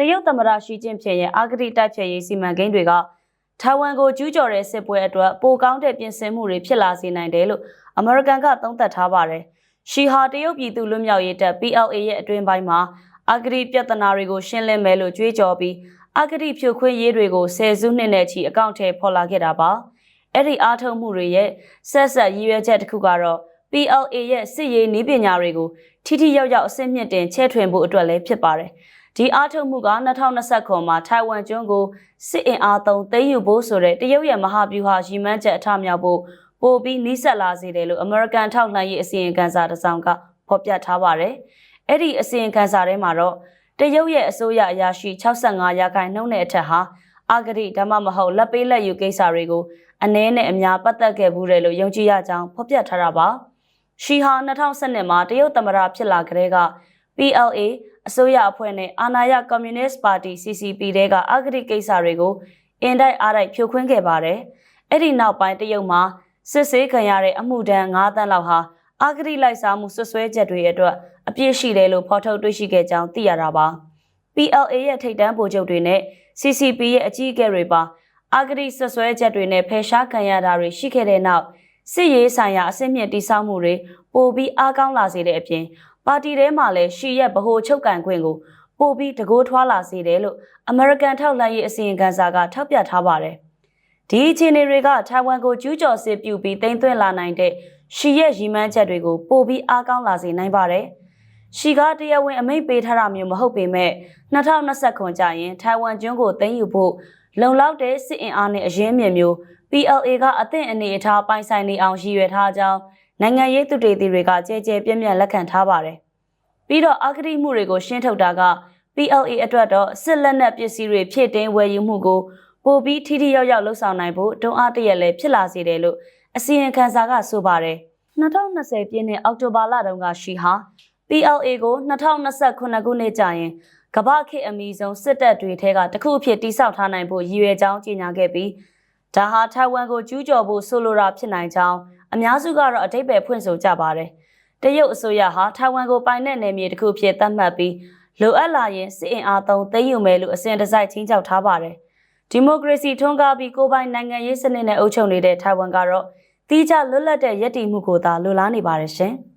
တရုတ်သမ္မတရှီကျင့်ဖျင်ရဲ့အာဂတိတိုက်ဖျက်ရေးစီမံကိန်းတွေကထိုင်ဝမ်ကိုကျူးကျော်တဲ့စစ်ပွဲအတွက်ပိုကောင်းတဲ့ပြင်ဆင်မှုတွေဖြစ်လာစေနိုင်တယ်လို့အမေရိကန်ကသုံးသပ်ထားပါတယ်။ရှီဟာတရုတ်ပြည်သူ့လွတ်မြောက်ရေးတပ် PLA ရဲ့အတွင်းပိုင်းမှာအာဂတိပြဿနာတွေကိုရှင်းလင်းမယ်လို့ကြွေးကြော်ပြီးအာဂတိဖြိုခွင်းရေးတွေကိုဆယ်စုနှစ်နဲ့ချီအကောင့်ထဲဖော်လာခဲ့တာပါ။အဲ့ဒီအားထုတ်မှုတွေရဲ့ဆက်ဆက်ရည်ရွယ်ချက်တစ်ခုကတော့ PLA ရဲ့စစ်ရေးနည်းပညာတွေကိုထိထိရောက်ရောက်အစစ်မြင့်တင်ချဲ့ထွင်ဖို့အတွက်လည်းဖြစ်ပါတယ်။ ဒီအားထုတ်မှုက2029မှာထိုင်ဝမ်ကျွန်းကိုစစ်အင်အားသုံးသိမ်းယူဖို့ဆိုတဲ့တရုတ်ရဲ့မဟာဗျူဟာရည်မှန်းချက်အထမြောက်ဖို့ပိုပြီးနှိစက်လာစေတယ်လို့ American ထောက်လှမ်းရေးအစီရင်ခံစာတစ်စောင်ကဖော်ပြထားပါတယ်။အဲ့ဒီအစီရင်ခံစာထဲမှာတော့တရုတ်ရဲ့အစိုးရအရာရှိ65ရာခိုင်နှုန်းနဲ့အထက်ဟာအာဂတိဒါမှမဟုတ်လက်ပေးလက်ယူကိစ္စတွေကိုအနည်းနဲ့အများပတ်သက်ခဲ့ဘူးတယ်လို့ယုံကြည်ရကြောင်းဖော်ပြထားတာပါ။ရှီဟာ2012မှာတရုတ်သမ္မတဖြစ်လာကြတဲ့က PLA အစိုးရအဖွဲ့နဲ့အာဏာရကွန်မြူနစ်ပါတီ CCP တဲကအဂတိကိစ္စတွေကိုအင်တိုက်အားတိုက်ဖြိုခွင်းခဲ့ပါတယ်။အဲ့ဒီနောက်ပိုင်းတရုတ်မှာစစ်ဆေးခံရတဲ့အမှုဒဏ်9တန်းလောက်ဟာအာဂတိလိုက်စားမှုဆွဆွဲချက်တွေအတွက်အပြစ်ရှိတယ်လို့ဖော်ထုတ်တွေ့ရှိခဲ့ကြောင်းသိရတာပါ။ PLA ရဲ့ထိပ်တန်းဗိုလ်ချုပ်တွေနဲ့ CCP ရဲ့အကြီးအကဲတွေပါအာဂတိဆွဆွဲချက်တွေနဲ့ဖယ်ရှားခံရတာတွေရှိခဲ့တဲ့နောက်စစ်ရေးဆိုင်ရာအဆင့်မြင့်တိစောက်မှုတွေပိုပြီးအားကောင်းလာစေတဲ့အပြင် ပါတီထဲမှာလည်းရှီရဲ့ဗဟိုချုပ်ကန်ခွင့်ကိုပိုပြီးတကိုးထွားလာစေတယ်လို့ American ထောက်လှမ်းရေးအစီရင်ခံစာကထောက်ပြထားပါတယ်။ဒီအခြေအနေတွေကထိုင်ဝမ်ကိုကျူးကျော်စစ်ပြုပြီးတင်သွင်းလာနိုင်တဲ့ရှီရဲ့ရည်မှန်းချက်တွေကိုပိုပြီးအားကောင်းလာစေနိုင်ပါတယ်။ရှီကတရားဝင်အမိန့်ပေးထားတာမျိုးမဟုတ်ပေမဲ့2020ခုကြာရင်ထိုင်ဝမ်ကျွန်းကိုသိမ်းယူဖို့လုံလောက်တဲ့စစ်အင်အားနဲ့အရင်းမြစ်မျိုး PLA ကအသင့်အနေအထားပိုင်ဆိုင်နေအောင်ရည်ရွယ်ထားကြောင်း နိုင်ငံရေးသူတေသီတွေကကြဲကြဲပြန့်ပြန့်လက်ခံထားပါတယ်။ပြီးတော့အာဂတိမှုတွေကိုရှင်းထုတ်တာက PLA အတွက်တော့စစ်လက်နက်ပစ္စည်းတွေဖြည့်တင်းဝယ်ယူမှုကိုပိုပြီးထိထိရောက်ရောက်လှုပ်ဆောင်နိုင်ဖို့တွန်းအားတရက်လည်းဖြစ်လာစေတယ်လို့အစီရင်ခံစာကဆိုပါတယ်။2020ပြည့်နှစ်အောက်တိုဘာလတုန်းကရှီဟာ PLA ကို2029ခုနှစ်ကြာရင်ကမ္ဘာခေတ်အမီဆုံးစစ်တပ်တွေထဲကတစ်ခုအဖြစ်တိစောက်ထားနိုင်ဖို့ရည်ရွယ်ကြောင်းကြေညာခဲ့ပြီးဒါဟာထိုင်ဝမ်ကိုကျူးကျော်ဖို့ဆိုလိုတာဖြစ်နိုင်ကြောင်း အများစုကတော့အတိတ်ပဲဖွင့်ဆိုကြပါတယ်။တရုတ်အစိုးရဟာထိုင်ဝမ်ကိုပိုင်တဲ့နယ်မြေတစ်ခုဖြစ်သတ်မှတ်ပြီးလိုအပ်လာရင်စစ်အင်အားသုံးသိမ်းယူမယ်လို့အစဉ်တစိုက်ချင်းချောက်ထားပါတယ်။ဒီမိုကရေစီထွန်းကားပြီးကိုပိုင်နိုင်ငံရေးစနစ်နဲ့အုပ်ချုပ်နေတဲ့ထိုင်ဝမ်ကတော့တီးခြားလွတ်လပ်တဲ့ရည်တည်မှုကိုသာလိုလားနေပါတယ်ရှင်။